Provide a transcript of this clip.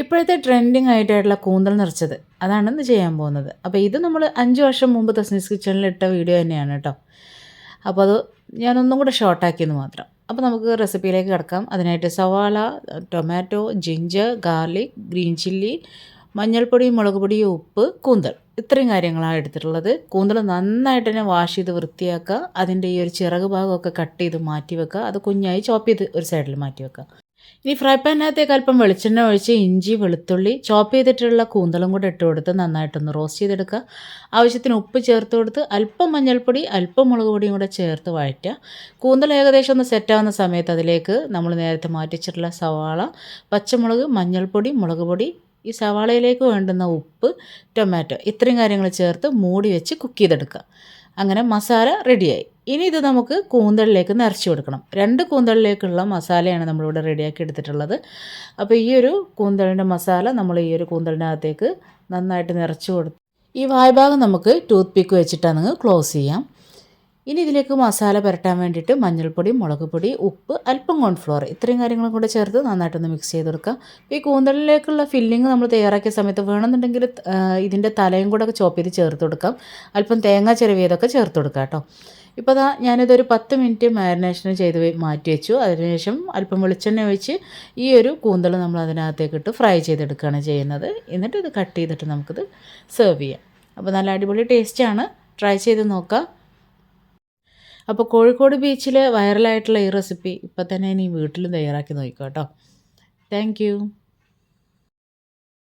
ഇപ്പോഴത്തെ ട്രെൻഡിങ് ആയിട്ടുള്ള കൂന്തൽ നിറച്ചത്. അതാണ് ഇന്ന് ചെയ്യാൻ പോകുന്നത്. അപ്പോൾ ഇത് നമ്മൾ അഞ്ച് വർഷം മുമ്പ് തസ്നീസ് കിച്ചണിൽ ഇട്ട വീഡിയോ തന്നെയാണ് കേട്ടോ. അപ്പോൾ അത് ഞാനൊന്നും കൂടെ ഷോർട്ടാക്കിയെന്ന് മാത്രം. അപ്പോൾ നമുക്ക് റെസിപ്പിയിലേക്ക് കിടക്കാം. അതിനായിട്ട് സവാള tomato ginger garlic green chilli മഞ്ഞൾപ്പൊടി മുളക് പൊടി ഉപ്പ് കൂന്തൽ. ഇത്രയും കാര്യങ്ങളാണ് എടുത്തിട്ടുള്ളത്. കൂന്തൽ നന്നായിട്ട് തന്നെ വാഷ് ചെയ്ത് വൃത്തിയാക്കുക. അതിന്റെ ഈ ഒരു ചിറക് ഭാഗമൊക്കെ കട്ട് ചെയ്ത് മാറ്റി വെക്കുക. അത് കുഞ്ഞായി ചോപ്പ് ചെയ്ത് ഒരു സൈഡിൽ മാറ്റി വെക്കുക. ഇനി ഫ്രൈ പാനിനകത്തേക്ക് അല്പം വെളിച്ചെണ്ണ ഒഴിച്ച് ഇഞ്ചി വെളുത്തുള്ളി ചോപ്പ് ചെയ്തിട്ടുള്ള കൂന്തളും കൂടെ ഇട്ട് കൊടുത്ത് നന്നായിട്ടൊന്ന് റോസ്റ്റ് ചെയ്തെടുക്കുക. ആവശ്യത്തിന് ഉപ്പ് ചേർത്ത് കൊടുത്ത് അല്പം മഞ്ഞൾപ്പൊടി അല്പം മുളക് പൊടിയും കൂടെ ചേർത്ത് വഴറ്റുക. കൂന്തൽ ഏകദേശം ഒന്ന് സെറ്റാവുന്ന സമയത്ത് അതിലേക്ക് നമ്മൾ നേരത്തെ മാറ്റിച്ചിട്ടുള്ള സവാള പച്ചമുളക് മഞ്ഞൾപ്പൊടി മുളക് പൊടി ഈ സവാളയിലേക്ക് വേണ്ടുന്ന ഉപ്പ് ടൊമാറ്റോ ഇത്രയും കാര്യങ്ങൾ ചേർത്ത് മൂടി വെച്ച് കുക്ക് ചെയ്തെടുക്കുക. അങ്ങനെ മസാല റെഡിയായി ഇനി ഇത് നമുക്ക് കൂന്തളിലേക്ക് നിറച്ച് കൊടുക്കണം. രണ്ട് കൂന്തളിലേക്കുള്ള മസാലയാണ് നമ്മളിവിടെ റെഡിയാക്കി എടുത്തിട്ടുള്ളത്. അപ്പോൾ ഈ ഒരു കൂന്തളിന്റെ മസാല നമ്മൾ ഈ ഒരു കൂന്തലിനകത്തേക്ക് നന്നായിട്ട് നിറച്ച് കൊടുത്ത് ഈ വായ്ഭാഗം നമുക്ക് ടൂത്ത് പിക്ക് വെച്ചിട്ടാണ് ക്ലോസ് ചെയ്യാം. ഇനി ഇതിലേക്ക് മസാല പുരട്ടാൻ വേണ്ടിയിട്ട് മഞ്ഞൾപ്പൊടി മുളക് പൊടി ഉപ്പ് അല്പം കോൺഫ്ലോർ ഇത്രയും കാര്യങ്ങളും കൂടെ ചേർത്ത് നന്നായിട്ടൊന്ന് മിക്സ് ചെയ്ത് കൊടുക്കുക ഈ കൂന്തലിലേക്കുള്ള ഫില്ലിങ് നമ്മൾ തയ്യാറാക്കിയ സമയത്ത് വേണമെന്നുണ്ടെങ്കിൽ ഇതിന്റെ തലയും കൂടെ ചോപ്പ് ചെയ്ത് ചേർത്ത് കൊടുക്കാം. അല്പം തേങ്ങ ചിരവിയതൊക്കെ ചേർത്ത് കൊടുക്കാം കേട്ടോ. ഇപ്പോൾ അതാ ഞാനിതൊരു പത്ത് മിനിറ്റ് മാരിനേഷൻ ചെയ്ത് മാറ്റി വെച്ചു. അതിനുശേഷം അല്പം വെളിച്ചെണ്ണ ഒഴിച്ച് ഈ ഒരു കൂന്തൽ നമ്മൾ അതിനകത്തേക്ക് ഇട്ട് ഫ്രൈ ചെയ്തെടുക്കുകയാണ് ചെയ്യുന്നത്. എന്നിട്ട് ഇത് കട്ട് ചെയ്തിട്ട് നമുക്കിത് സെർവ് ചെയ്യാം. അപ്പോൾ നല്ല അടിപൊളി ടേസ്റ്റാണ് ട്രൈ ചെയ്ത് നോക്കാം. അപ്പോൾ കോഴിക്കോട് ബീച്ചിൽ വൈറലായിട്ടുള്ള ഈ റെസിപ്പി ഇപ്പം തന്നെ ഇനി വീട്ടിലും തയ്യാറാക്കി നോക്കിക്കോ കേട്ടോ താങ്ക്